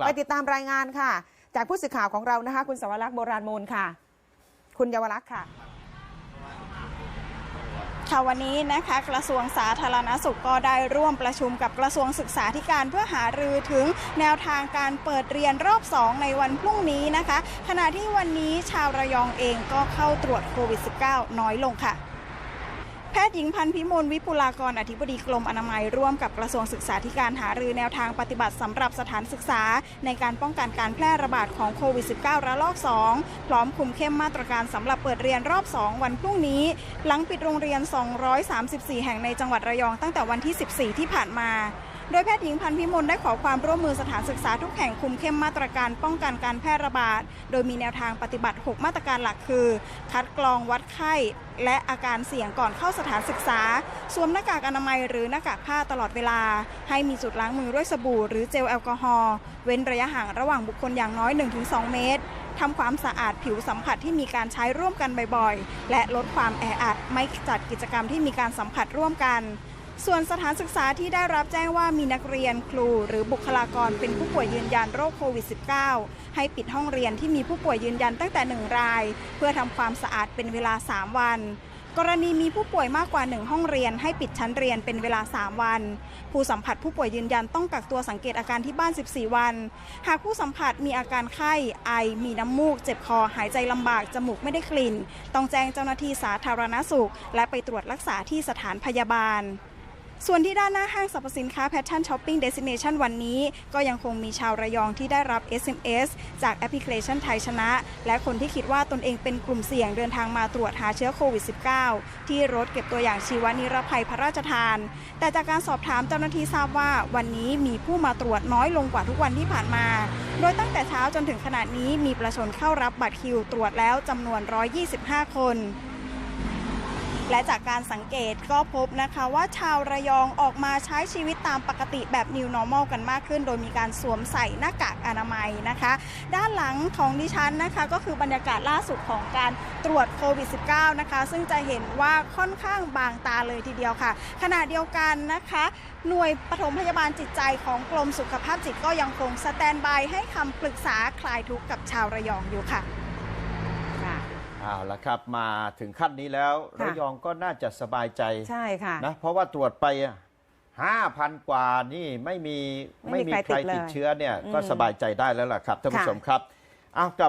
ครับไปติดตามรายงานค่ะ จากผู้สื่อข่าวของเรานะคะ คุณสวรักษ์โบราณมูลค่ะ คุณเยาวรักษ์ค่ะค่ะวันนี้นะคะกระทรวงสาธารณสุขก็ได้ร่วมประชุมกับกระทรวงศึกษาธิการเพื่อหารือถึงแนวทางการเปิดเรียนรอบ 2 ในวันพรุ่งนี้นะคะ ขณะที่วันนี้ชาวระยองเองก็เข้าตรวจโควิด -19 น้อยลงค่ะ แพทย์หญิงพันธ์พิมลวิปุลากรอธิบดีกรมอนามัยร่วมกับกระทรวงศึกษาธิการหารือแนวทางปฏิบัติสำหรับสถานศึกษา ในการป้องกันการแพร่ระบาดของโควิด -19 ระลอก 2 พร้อมคุมเข้มมาตรการสำหรับเปิดเรียนรอบ 2 วันพรุ่งนี้ หลังปิดโรงเรียน 234 แห่งในจังหวัดระยองตั้งแต่วันที่ 14 ที่ผ่านมา โดยแพทย์หญิงพันพิมลได้ขอความร่วมมือสถานศึกษาทุกแห่งคุมเข้มมาตรการป้องกันการแพร่ระบาด โดยมีแนวทางปฏิบัติ 6 มาตรการหลักคือ คัดกรองวัดไข้ และอาการเสี่ยงก่อนเข้าสถานศึกษา สวมหน้ากากอนามัยหรือหน้ากากผ้าตลอดเวลา ให้มีจุดล้างมือด้วยสบู่หรือเจลแอลกอฮอล์ เว้นระยะห่างระหว่างบุคคลอย่างน้อย 1-2 เมตรทำความสะอาดผิวสัมผัสที่มีการใช้ร่วมกันบ่อยๆ และลดความแออัด ไม่จัดกิจกรรมที่มีการสัมผัสร่วมกัน ส่วนสถานศึกษาที่ได้รับแจ้งว่ามีนักเรียนครูหรือบุคลากรเป็นผู้ป่วยยืนยันโรคโควิด -19 ให้ปิดห้องเรียนที่มีผู้ป่วยยืนยันตั้งแต่ 1 ราย เพื่อทำความสะอาดเป็นเวลา 3 วัน กรณีมีผู้ป่วยมากกว่า 1 ห้องเรียน ให้ปิดชั้นเรียนเป็นเวลา 3 วัน ผู้สัมผัสผู้ป่วยยืนยันต้องกักตัวสังเกตอาการที่บ้าน 14 วัน หากผู้สัมผัสมีอาการไข้ไอ มีน้ำมูก เจ็บคอหายใจลำบากจมูกไม่ได้กลิ่น ต้องแจ้งเจ้าหน้าที่สาธารณสุข และไปตรวจรักษาที่สถานพยาบาล ส่วนที่ด้านหน้าห้างสรรพสินค้า Passion Shopping Destination วันนี้ ก็ยังคงมีชาวระยองที่ได้รับ SMS จากแอปพลิเคชันไทยชนะ และคนที่คิดว่าตนเองเป็นกลุ่มเสี่ยงเดินทางมาตรวจหาเชื้อโควิด -19 ที่รถเก็บตัวอย่างชีวนิรภัยพระราชทาน แต่จากการสอบถามเจ้าหน้าที่ทราบว่าวันนี้มีผู้มาตรวจน้อยลงกว่าทุกวันที่ผ่านมา โดยตั้งแต่เช้าจนถึงขณะนี้มีประชาชนเข้ารับบัตรคิวตรวจแล้วจำนวน 125 คน และจากการสังเกตก็พบนะคะว่าชาวระยองออกมาใช้ชีวิตตามปกติแบบ New Normal กันมากขึ้น โดยมีการสวมใส่หน้ากากอนามัยนะคะ ด้านหลังของดิฉันนะคะก็คือบรรยากาศล่าสุดของการตรวจโควิด -19 นะคะ ซึ่งจะเห็นว่าค่อนข้างบางตาเลยทีเดียวค่ะ ขณะเดียวกันนะคะ หน่วยปฐมพยาบาลจิตใจของกรมสุขภาพจิตก็ยังคงสแตนบายให้คำปรึกษาคลายทุกข์กับชาวระยองอยู่ค่ะค่ะ เอาละครับ มาถึงขั้นนี้แล้วค่ะ ระยองก็น่าจะสบายใจใช่ค่ะ นะเพราะว่าตรวจไปห้าพันกว่านี่ไม่มีไม่มีใครใครติดเลยติดเชื้อเนี่ยอืมก็สบายใจได้แล้วล่ะครับท่านผู้ค่ะ ชมครับเอากลับ